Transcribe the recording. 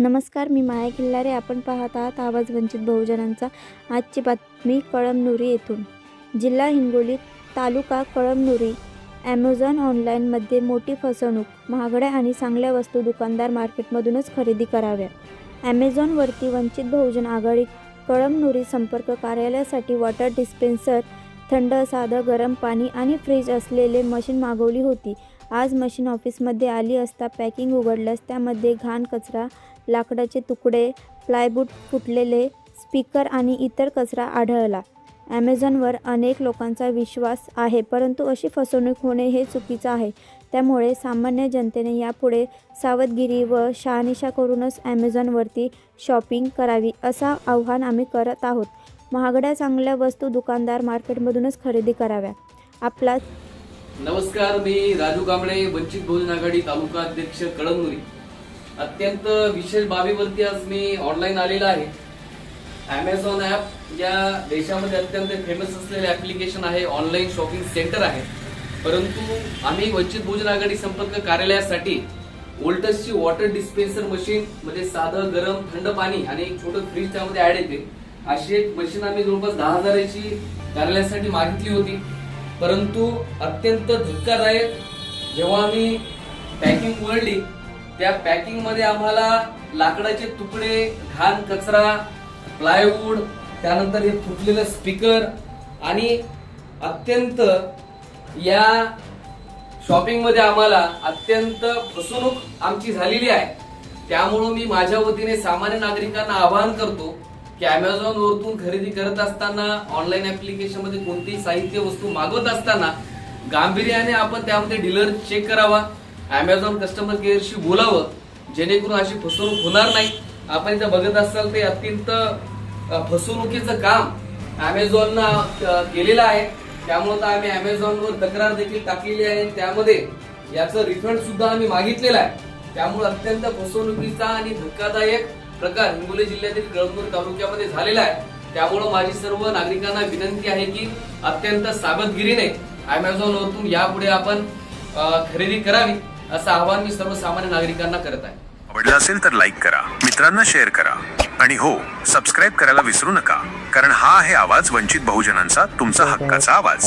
नमस्कार मी माया किल्लारे. आपण पाहत आहात आवाज वंचित बहुजनांचा. आजची बातमी कळमनुरी येथून. जिल्हा हिंगोली तालुका कळमनुरी. ॲमेझॉन ऑनलाईनमध्ये मोठी फसवणूक. महागड्या आणि चांगल्या वस्तू दुकानदार मार्केटमधूनच खरेदी कराव्या. ॲमेझॉनवरती वंचित बहुजन आघाडी कळमनुरी संपर्क कार्यालयासाठी वॉटर डिस्पेन्सर थंड साधं गरम पाणी आणि फ्रीज असलेले मशीन मागवली होती. आज मशीन ऑफिसमध्ये आली असता पॅकिंग उघडल्यास त्यामध्ये घाण कचरा लाकडाचे तुकडे प्लायवूड फुटलेले स्पीकर आणि इतर कचरा आढळला. ॲमेझॉनवर अनेक लोकांचा विश्वास आहे परंतु अशी फसवणूक होणे हे चुकीचं आहे. त्यामुळे सामान्य जनतेने यापुढे सावधगिरी व शहानिशा करूनच ॲमेझॉनवरती शॉपिंग करावी असा आव्हान आम्ही करत आहोत. महागड्या चांगल्या वस्तू दुकानदार मार्केटमधूनच खरेदी कराव्या. आपला नमस्कार मी राजू कांबळे वंचित बहुजन आघाडी तालुका अध्यक्ष कळमनुरी अत्यंत विशेष बाबीवरती आज मी ऑनलाईन आलेला आहे. ॲमेझॉन ॲप या देशामध्ये अत्यंत फेमस असलेले ॲप्लिकेशन आहे ऑनलाईन शॉपिंग सेंटर आहे. परंतु आम्ही वंचित बहुजन आघाडी संपर्क कार्यालयासाठी वोल्टसची वॉटर डिस्पेन्सर मशीन म्हणजे साधं गरम थंड पाणी आणि एक छोटं फ्रीज त्यामध्ये ॲड येते. अशी एक मशीन आम्ही जवळपास दहा हजाराची कार्यालयासाठी मागितली होती. परंतु अत्यंत धक्कादायक जेव्हा आम्ही पॅकिंग उघडली त्या पॅकिंगमध्ये आम्हाला लाकडाचे तुकडे घाण कचरा प्लायवूड त्यानंतर हे फुटलेलं स्पीकर आणि अत्यंत या शॉपिंगमध्ये आम्हाला अत्यंत फसवणूक आमची झालेली आहे. त्यामुळं मी माझ्या वतीने सामान्य नागरिकांना आवाहन करतो की अमेझॉन वरतून खरेदी करत असताना ऑनलाईन ऍप्लिकेशनमध्ये कोणतीही साहित्य वस्तू मागवत असताना गांभीर्याने आपण त्यामध्ये डीलर चेक करावा अमेझॉन कस्टमर केअरशी बोलावं जेणेकरून अशी फसवणूक होणार नाही. आपण इथं बघत असाल ते अत्यंत फसवणुकीचं काम अमेझॉननं केलेलं आहे. त्यामुळे तर आम्ही अमेझॉनवर तक्रार देखील टाकलेली आहे. त्यामध्ये याचं रिफंड सुद्धा आम्ही मागितलेलं आहे. त्यामुळे अत्यंत फसवणुकीचा आणि धक्कादायक प्रकार हिंगोली जिल्ह्यातील कळमनूर तालुक्यामध्ये झालेला आहे. त्यामुळं माझी सर्व नागरिकांना विनंती आहे की अत्यंत सावधगिरीने अमेझॉन वरतून यापुढे आपण खरेदी करावी असं आवाहन मी सर्वसामान्य नागरिकांना करत आहे. आवडलं असेल तर लाईक करा मित्रांना शेअर करा. आणि हो सबस्क्राईब करायला विसरू नका कारण हा आहे आवाज वंचित बहुजनांचा तुमचा हक्काचा आवाज.